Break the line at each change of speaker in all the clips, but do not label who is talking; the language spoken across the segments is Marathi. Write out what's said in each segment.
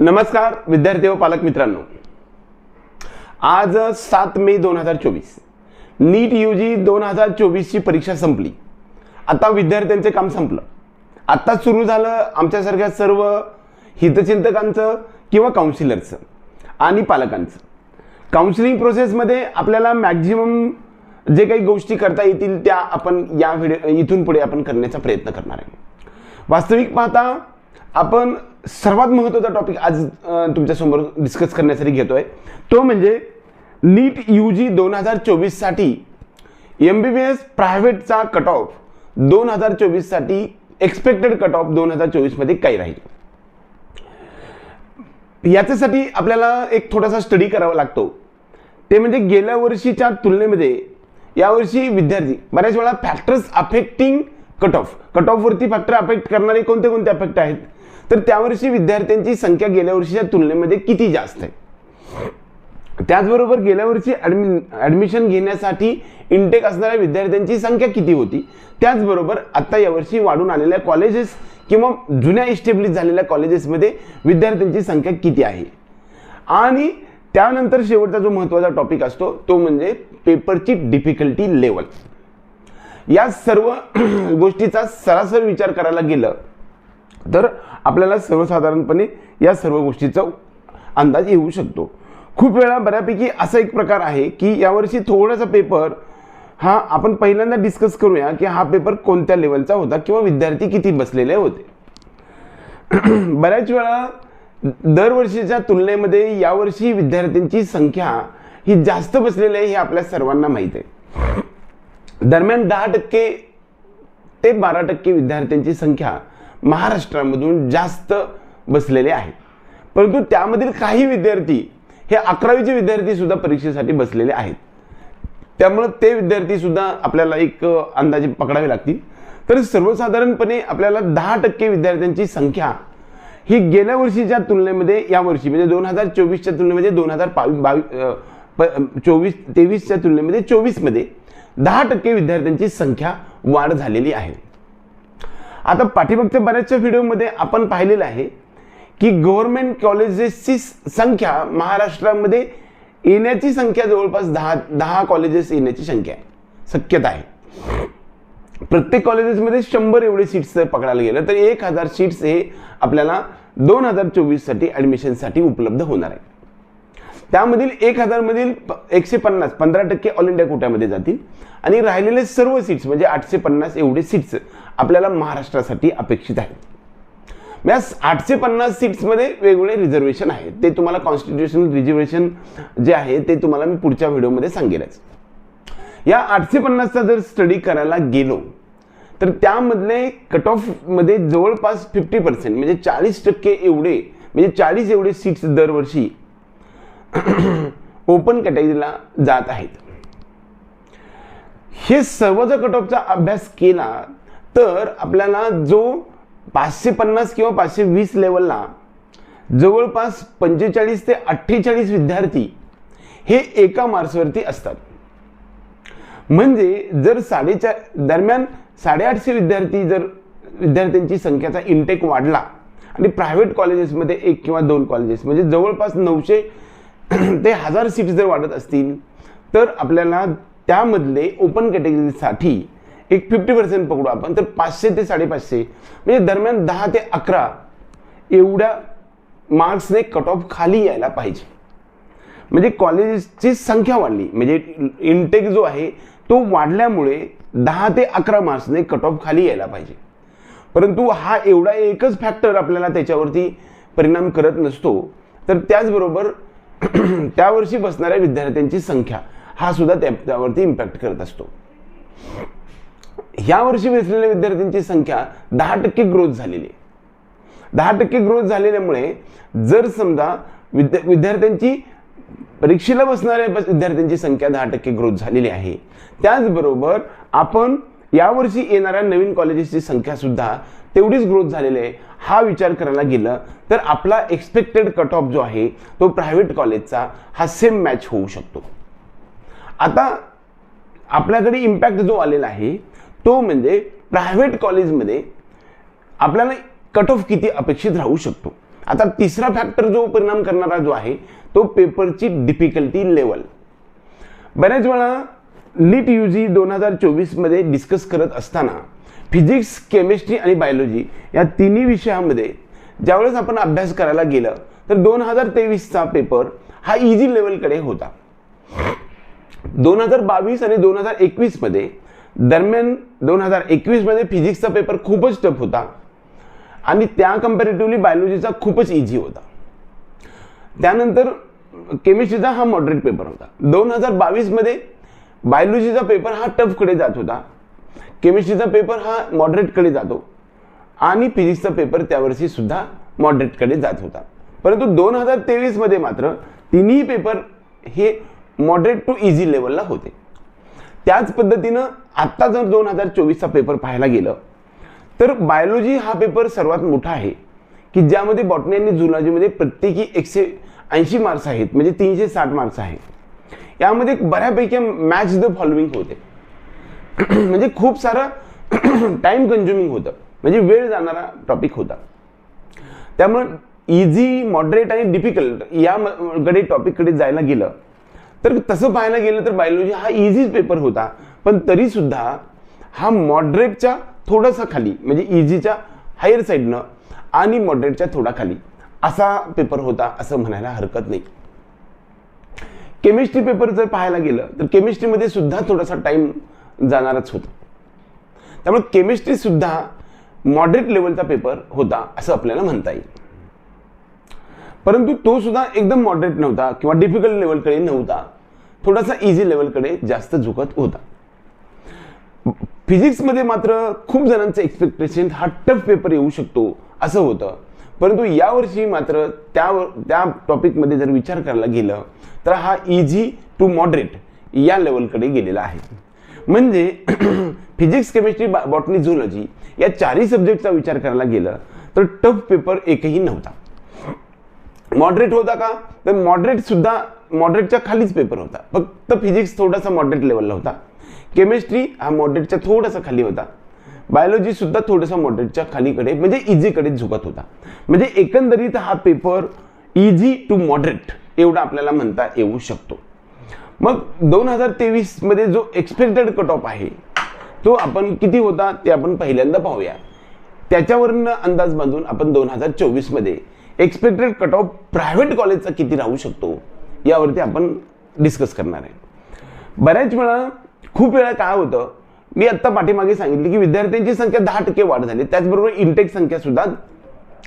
नमस्कार विद्यार्थी व पालक मित्रांनो. आज सात मे दोन हजार चोवीस. नीट यू जी दोन हजार चोवीसची परीक्षा संपली. आता विद्यार्थ्यांचे काम संपलं. आत्ता सुरू झालं आमच्यासारख्या सर्व हितचिंतकांचं किंवा काउन्सिलरचं आणि पालकांचं. काउन्सिलिंग प्रोसेसमध्ये आपल्याला मॅक्झिमम जे काही गोष्टी करता येतील त्या आपण या व्हिडिओ इथून पुढे आपण करण्याचा प्रयत्न करणार आहे. वास्तविक पाहता आपण सर्वात महत्त्वाचा टॉपिक आज तुमच्यासमोर डिस्कस करण्यासाठी घेतोय. तो म्हणजे नीट यू जी दोन हजार चोवीससाठी एम बी बी एस प्रायव्हेटचा कट ऑफ दोन हजार चोवीससाठी एक्सपेक्टेड कट ऑफ दोन हजार चोवीसमध्ये काय राहील. याच्यासाठी आपल्याला एक थोडासा स्टडी करावा लागतो. ते म्हणजे गेल्या वर्षीच्या तुलनेमध्ये यावर्षी विद्यार्थी बऱ्याच वेळा factors affecting cut off cut ऑफवरती factor affect करणारे कोणते कोणते अफेक्ट आहेत? तर त्यावर्षी विद्यार्थ्यांची संख्या गेल्या वर्षीच्या तुलनेमध्ये किती जास्त आहे? त्याचबरोबर गेल्या वर्षी ॲडमि ॲडमिशन घेण्यासाठी इंटेक असणाऱ्या विद्यार्थ्यांची संख्या किती होती? त्याचबरोबर आत्ता यावर्षी वाढून आलेल्या कॉलेजेस किंवा जुन्या इस्टेब्लिश झालेल्या कॉलेजेसमध्ये विद्यार्थ्यांची संख्या किती आहे? आणि त्यानंतर शेवटचा जो महत्त्वाचा टॉपिक असतो तो म्हणजे पेपरची डिफिकल्टी लेवल या सर्व गोष्टीचा सरासरी विचार करायला गेलं तर आपल्याला सर्वसाधारणपणे या सर्व गोष्टीचा अंदाज येऊ शकतो. खूप वेळा बऱ्यापैकी असा एक प्रकार आहे की यावर्षी थोडासा पेपर हा आपण पहिल्यांदा डिस्कस करूया की हा पेपर कोणत्या लेवलचा होता किंवा विद्यार्थी किती बसलेले होते. बऱ्याच वेळा दरवर्षीच्या तुलनेमध्ये यावर्षी विद्यार्थ्यांची संख्या ही जास्त बसलेली आहे हे आपल्या सर्वांना माहीत आहे. दरम्यान दहा टक्के ते बारा टक्के विद्यार्थ्यांची संख्या महाराष्ट्रामधून जास्त बसलेले आहे. परंतु त्यामधील काही विद्यार्थी हे अकरावीचे विद्यार्थी सुद्धा परीक्षेसाठी बसलेले आहेत. त्यामुळं ते विद्यार्थी सुद्धा आपल्याला एक अंदाजे पकडावे लागतील. तर सर्वसाधारणपणे आपल्याला दहा टक्के विद्यार्थ्यांची संख्या ही गेल्या वर्षीच्या तुलनेमध्ये या वर्षी म्हणजे दोन हजार चोवीसच्या तुलनेमध्ये दोन हजार बावीस बावीस चोवीस तेवीसच्या तुलनेमध्ये चोवीसमध्ये दहा टक्के विद्यार्थ्यांची संख्या वाढ झालेली आहे. आता पाठीमागच्या बऱ्याचशा व्हिडिओमध्ये आपण पाहिलेलं आहे की गव्हर्नमेंट कॉलेजेसची संख्या महाराष्ट्रामध्ये येण्याची संख्या जवळपास दहा दहा कॉलेजेस येण्याची संख्या शक्यता आहे. प्रत्येक कॉलेजेसमध्ये शंभर एवढे सीट्स जर पकडायला गेलं तर एक हजार सीट्स हे आपल्याला दोन हजार चोवीससाठी ॲडमिशनसाठी उपलब्ध होणार आहे. त्यामधील एक हजारमधील प- एकशे पन्नास पंधरा टक्के ऑल इंडिया कोट्यामध्ये जातील. आणि राहिलेले सर्व सीट्स म्हणजे आठशे पन्नास एवढे सीट्स आपल्याला महाराष्ट्रासाठी अपेक्षित आहेत. म्हणजे या आठशे पन्नास सीट्समध्ये वेगवेगळे रिझर्वेशन आहेत. ते तुम्हाला कॉन्स्टिट्युशनल रिझर्वेशन जे आहे ते तुम्हाला मी पुढच्या व्हिडिओमध्ये सांगेलच. या आठशे पन्नासचा जर स्टडी करायला गेलो तर त्यामधले कट ऑफमध्ये जवळपास फिफ्टी पर्सेंट म्हणजे चाळीस टक्के एवढे म्हणजे चाळीस एवढे सीट्स दरवर्षी ओपन कॅटेगरीला जात आहेत. हे सर्व जर कट ऑफचा अभ्यास केला तर आपल्याला जो पाचशे पन्नास किंवा पाचशे वीस लेवलला जवळपास पंचेचाळीस ते अठ्ठेचाळीस विद्यार्थी हे एका मार्क्सवरती असतात. म्हणजे जर साडेचार दरम्यान साडेआठशे विद्यार्थी जर विद्यार्थ्यांची संख्याचा इंटेक वाढला आणि प्रायव्हेट कॉलेजेसमध्ये एक किंवा दोन कॉलेजेस म्हणजे जवळपास नऊशे ते हजार सीट्स जर वाढत असतील तर आपल्याला त्यामधले ओपन कॅटेगरीसाठी एक फिफ्टी पर्सेंट पकडू आपण. तर पाचशे ते साडेपाचशे म्हणजे दरम्यान दहा ते अकरा एवढ्या मार्क्सने कट ऑफ खाली यायला पाहिजे. म्हणजे कॉलेजेसची संख्या वाढली. म्हणजे इंटेक जो आहे तो वाढल्यामुळे दहा ते अकरा मार्क्सने कट ऑफ खाली यायला पाहिजे. परंतु हा एवढा एकच फॅक्टर आपल्याला त्याच्यावरती परिणाम करत नसतो. तर त्याचबरोबर त्यावर्षी बसणाऱ्या विद्यार्थ्यांची संख्या हा सुद्धा त्या त्यावरती इम्पॅक्ट करत असतो. ह्या वर्षी बसलेल्या विद्यार्थ्यांची संख्या दहा टक्के ग्रोथ झालेली आहे. दहा टक्के ग्रोथ झालेल्यामुळे जर समजा विद्या विद्यार्थ्यांची परीक्षेला बसणाऱ्या बस- विद्यार्थ्यांची संख्या दहा टक्के ग्रोथ झालेली आहे. त्याचबरोबर आपण यावर्षी येणाऱ्या नवीन कॉलेजेसची संख्या सुद्धा तेवढीच ग्रोथ झालेली आहे. हा विचार करायला गेलं तर आपला एक्सपेक्टेड कट ऑफ जो आहे तो प्रायव्हेट कॉलेजचा हा सेम मॅच होऊ शकतो. आता आपल्याकडे इम्पॅक्ट जो आलेला आहे तो म्हणजे प्रायव्हेट कॉलेजमध्ये आपल्याला कट ऑफ किती अपेक्षित राहू शकतो. आता तिसरा फॅक्टर जो परिणाम करणारा जो आहे तो पेपरची डिफिकल्टी लेवल बऱ्याच वेळा नीट यू जी दोन हजार चोवीसमध्ये डिस्कस करत असताना फिजिक्स केमिस्ट्री आणि बायोलॉजी या तिन्ही विषयामध्ये ज्यावेळेस आपण अभ्यास करायला गेलं तर दोन हजार तेवीसचा पेपर हा इझी लेवलकडे होता. दोन हजार बावीस आणि दोन हजार एकवीसमध्ये दरम्यान दोन हजार एकवीसमध्ये फिजिक्सचा पेपर खूपच टफ होता आणि त्या कम्पॅरेटिव्हली बायोलॉजीचा खूपच इझी होता. त्यानंतर केमिस्ट्रीचा हा मॉडरेट पेपर होता. दोन हजार बावीसमध्ये बायोलॉजीचा पेपर हा टफकडे जात होता. केमिस्ट्रीचा पेपर हा मॉडरेटकडे जातो. आणि फिजिक्सचा पेपर त्यावर्षी सुद्धा मॉडरेटकडे जात होता. परंतु दोन हजार तेवीसमध्ये मात्र तिन्ही पेपर हे मॉडरेट टू इझी लेवलला होते. त्याच पद्धतीनं आत्ता जर दोन हजार चोवीसचा पेपर पाहायला गेलं तर बायोलॉजी हा पेपर सर्वात मोठा आहे. की ज्यामध्ये बॉटनी आणि झुलॉजीमध्ये प्रत्येकी एकशे ऐंशी मार्क्स आहेत म्हणजे तीनशे साठ मार्क्स आहेत. यामध्ये बऱ्यापैकी मॅच द फॉलोइंग होते. म्हणजे खूप सारं टाइम कन्झ्युमिंग होतं. म्हणजे वेळ जाणारा टॉपिक होता. त्यामुळे इझी मॉडरेट आणि डिफिकल्ट याकडे टॉपिककडे जायला गेलं. तर तसं पाहायला गेलं तर बायोलॉजी हा इझीच पेपर होता. पण तरी सुद्धा हा मॉडरेटच्या थोडासा खाली म्हणजे इझीच्या हायर साईडनं आणि मॉडरेटच्या थोडा खाली असा पेपर होता असं म्हणायला हरकत नाही. केमिस्ट्री पेपर जर पाहायला गेलं तर केमिस्ट्रीमध्ये सुद्धा थोडासा टाइम जाणारच होता. त्यामुळे केमिस्ट्रीसुद्धा मॉडरेट लेवलचा पेपर होता असं आपल्याला म्हणता येईल. परंतु तो सुद्धा एकदम मॉडरेट नव्हता किंवा डिफिकल्ट लेवलकडे नव्हता. थोडासा इझी लेवलकडे जास्त झुकत होता. फिजिक्समध्ये मात्र खूप जणांचं एक्सपेक्टेशन हा टफ पेपर येऊ शकतो असं होतं. परंतु यावर्षी मात्र त्या त्या टॉपिकमध्ये जर विचार करायला गेलं तर हा इझी टू मॉडरेट या लेवलकडे गेलेला आहे. म्हणजे फिजिक्स केमिस्ट्री बॉटनी झुलॉजी या चारही सब्जेक्टचा विचार करायला गेलं तर टफ पेपर एकही नव्हता. मॉडरेट होता का? तर मॉडरेट सुद्धा मॉडरेटच्या खालीच पेपर होता. फक्त फिजिक्स थोडासा मॉडरेट लेवलला होता. केमिस्ट्री हा मॉडरेटच्या थोडासा खाली होता. बायोलॉजी सुद्धा थोडासा मॉडरेटच्या खालीकडे म्हणजे इझीकडे झुकत होता. म्हणजे एकंदरीत हा पेपर इझी टू मॉडरेट एवढा आपल्याला म्हणता येऊ शकतो. मग दोन हजार तेवीसमध्ये जो एक्सपेक्टेड कट ऑफ आहे तो आपण किती होता ते आपण पहिल्यांदा पाहूया. त्याच्यावरनं अंदाज बांधून आपण दोन हजार चोवीसमध्ये एक्सपेक्टेड कट ऑफ प्रायव्हेट कॉलेजचा किती राहू शकतो यावरती आपण डिस्कस करणार आहे. बऱ्याच वेळा खूप वेळा काय होतं मी आत्ता पाठीमागे सांगितले की विद्यार्थ्यांची संख्या दहा टक्के वाढ झाली त्याचबरोबर इंटेक संख्या सुद्धा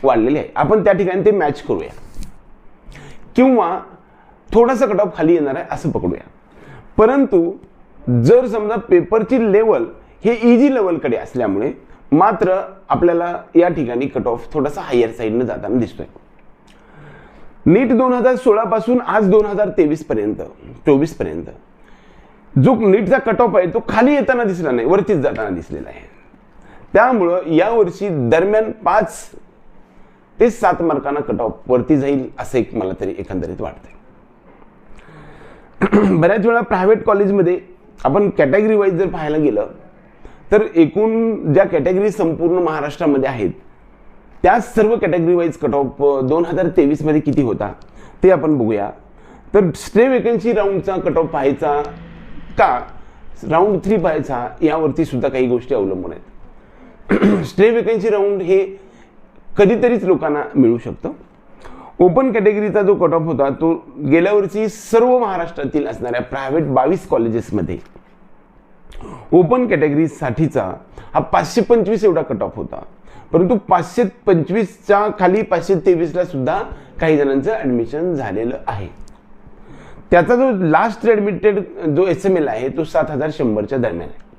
वाढलेली आहे. आपण त्या ठिकाणी ते मॅच करूया. किंवा थोडासा कट ऑफ खाली येणार आहे असं पकडूया. परंतु जर समजा पेपरची लेवल हे इझी लेवलकडे असल्यामुळे मात्र आपल्याला या ठिकाणी कट ऑफ थोडासा हायर साईडनं जाताना दिसतोय. नीट दोन हजार सोळा पासून आज दोन हजार तेवीस पर्यंत चोवीसपर्यंत जो नीटचा कट ऑफ आहे तो खाली येताना दिसला नाही वरतीच जाताना दिसलेला आहे. त्यामुळं यावर्षी दरम्यान पाच ते सात मार्कांना कट ऑफ वरती जाईल असं एक मला तरी एकंदरीत वाटतंय. बऱ्याच वेळा प्रायव्हेट कॉलेजमध्ये आपण कॅटेगरी वाईज जर पाहायला गेलं तर एकूण ज्या कॅटेगरी संपूर्ण महाराष्ट्रामध्ये आहेत त्या सर्व कॅटेगरी वाईज कट ऑफ दोन हजार तेवीसमध्ये किती होता ते आपण बघूया. तर स्टे वेकन्सी राऊंडचा कट ऑफ पाहायचा का? राऊंड थ्री पाहायचा यावरती सुद्धा काही गोष्टी अवलंबून आहेत. स्टे वेकन्सी राऊंड हे कधीतरीच लोकांना मिळू शकतं. ओपन कॅटेगरीचा जो कट ऑफ होता तो गेल्या वर्षी सर्व महाराष्ट्रातील असणाऱ्या प्रायव्हेट बावीस कॉलेजेसमध्ये ओपन कॅटेगरीसाठीचा हा पाचशे पंचवीस एवढा कट ऑफ होता. परंतु पाचशे पंचवीसच्या खाली पाचशे तेवीसला सुद्धा काही जणांचं ॲडमिशन झालेलं आहे. त्याचा जो लास्ट ॲडमिटेड जो एस एम एल आहे तो सात हजार शंभरच्या दरम्यान आहे.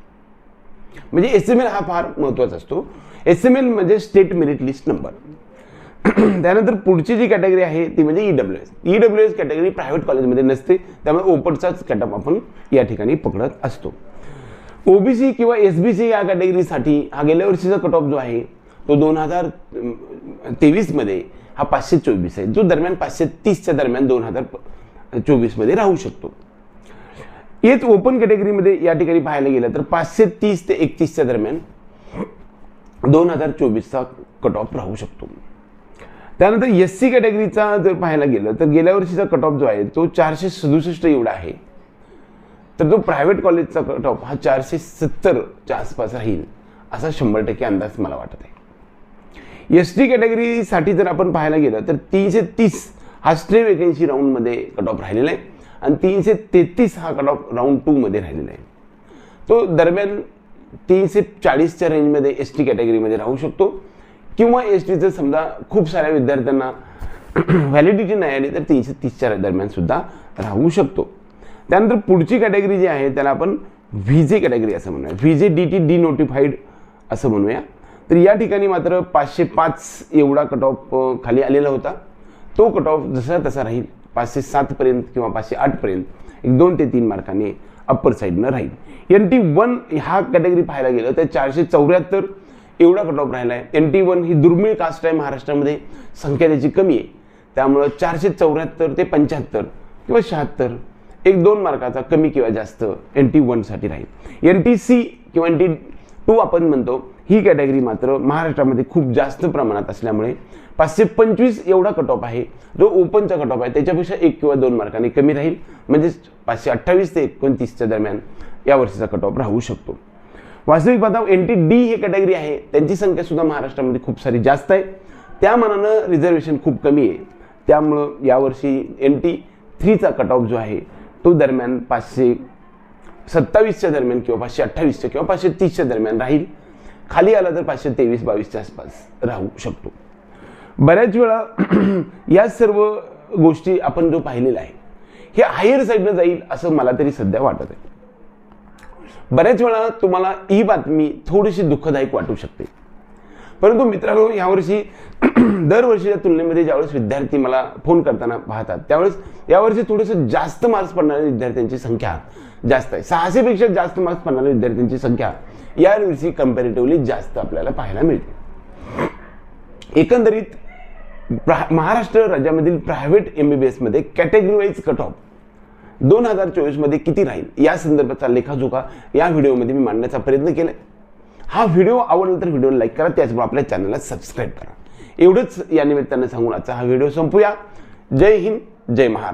म्हणजे एस एम एल हा फार महत्त्वाचा असतो. एस एम एल म्हणजे स्टेट मेरिट लिस्ट नंबर त्यानंतर पुढची जी कॅटेगरी आहे ती म्हणजे E W S E W S category private कॉलेजमध्ये नसते. त्यामुळे ओपनचाच कॅटअप आपण या ठिकाणी पकडत असतो. ओबीसी किंवा एस बी सी या कॅटेगरीसाठी हा गेल्या वर्षीचा कट ऑफ जो आहे तो दोन हजार तेवीसमध्ये हा पाचशे चोवीस आहे. जो दरम्यान पाचशे तीसच्या दरम्यान दोन हजार चोवीसमध्ये राहू शकतो. येत ओपन कॅटेगरीमध्ये या ठिकाणी पाहायला गेलं तर पाचशे तीस ते एकतीसच्या दरम्यान दोन हजार चोवीसचा कट ऑफ राहू शकतो. त्यानंतर एस सी कॅटेगरीचा जर पाहायला गेलं तर गेल्या वर्षीचा कट ऑफ जो आहे तो चारशे सदुसष्ट एवढा आहे. तर तो प्रायव्हेट कॉलेजचा कट ऑफ हा चारशे सत्तरच्या आसपास राहील असा शंभर टक्के अंदाज मला वाटत आहे एस टी कॅटेगरीसाठी जर आपण पाहायला गेलं तर तीनशे तीस हा स्ट्रे वेकेन्सी राऊंडमध्ये कट ऑफ राहिलेला आहे आणि तीनशे तेहतीस हा कट ऑफ राऊंड टूमध्ये राहिलेला आहे. तो दरम्यान तीनशे चाळीसच्या रेंजमध्ये एस टी कॅटेगरीमध्ये राहू शकतो. किंवा एस टीचं समजा खूप साऱ्या विद्यार्थ्यांना व्हॅलिडिटी नाही आली तर तीनशे तीसच्या दरम्यानसुद्धा राहू शकतो. त्यानंतर पुढची कॅटेगरी जी आहे त्याला आपण व्ही जे कॅटेगरी असं म्हणूया. V J D T D notified असं म्हणूया. तर या ठिकाणी मात्र पाचशे पाच एवढा कट ऑफ खाली आलेला होता. तो कट ऑफ जसा तसा राहील. पाचशे सातपर्यंत किंवा पाचशे आठपर्यंत एक दोन ते तीन मार्काने अप्पर साईडनं राहील. एन टी वन ह्या कॅटेगरी पाहायला गेलं तर चारशे चौऱ्याहत्तर एवढा कट ऑफ राहिला आहे एन टी वन ही दुर्मिळ कास्ट आहे महाराष्ट्रामध्ये. संख्या त्याची कमी आहे. त्यामुळं चारशे चौऱ्याहत्तर ते पंच्याहत्तर किंवा शहात्तर एक दोन मार्काचा कमी किंवा जास्त एन टी वनसाठी राहील. एन टी सी किंवा एन टी टू आपण म्हणतो ही कॅटेगरी मात्र महाराष्ट्रामध्ये खूप जास्त प्रमाणात असल्यामुळे पाचशे पंचवीस एवढा कट ऑफ आहे. जो ओपनचा कट ऑफ आहे त्याच्यापेक्षा एक किंवा दोन मार्काने कमी राहील. म्हणजेच पाचशे अठ्ठावीस ते एकोणतीसच्या दरम्यान या वर्षीचा कट ऑफ राहू शकतो. वास्तविक पाहता एन टी डी ही कॅटेगरी आहे. त्यांची संख्या सुद्धा महाराष्ट्रामध्ये खूप सारी जास्त आहे. त्या मानानं रिझर्वेशन खूप कमी आहे. त्यामुळं यावर्षी एन टी थ्रीचा कट ऑफ जो आहे तो दरम्यान पाचशे सत्तावीसच्या दरम्यान किंवा पाचशे अठ्ठावीसच्या किंवा पाचशे तीसच्या दरम्यान राहील. खाली आला तर पाचशे तेवीस बावीसच्या आसपास राहू शकतो. बऱ्याच वेळा या सर्व गोष्टी आपण जो पाहिलेला आहे हे हायर साईडनं जाईल असं मला तरी सध्या वाटत आहे. बऱ्याच वेळा तुम्हाला ही बातमी थोडीशी दुःखदायक वाटू शकते. परंतु मित्रांनो यावर्षी दरवर्षीच्या तुलनेमध्ये ज्यावेळेस विद्यार्थी मला फोन करताना पाहतात त्यावेळेस यावर्षी थोडंसं जास्त मार्क्स पडणाऱ्या विद्यार्थ्यांची संख्या जास्त आहे. सहाशेपेक्षा जास्त मार्क्स पडणाऱ्या विद्यार्थ्यांची संख्या यावर्षी कम्पॅरेटिव्हली जास्त आपल्याला पाहायला मिळते. एकंदरीत महाराष्ट्र राज्यामधील प्रायव्हेट एम बी बी एसमध्ये कॅटेगरी वाईज कट ऑफ दोन हजार चोवीसमध्ये किती राहील? या संदर्भाचा लेखाजोखा या व्हिडिओमध्ये मी मांडण्याचा प्रयत्न केला हा व्हिडिओ आवडला तर व्हिडिओ लाईक करा त्याचबरोबर आपल्या चॅनलला सबस्क्राईब करा. एवढंच या निमित्तानं सांगून आजचा हा व्हिडिओ संपूया. जय हिंद जय महाराष्ट्र.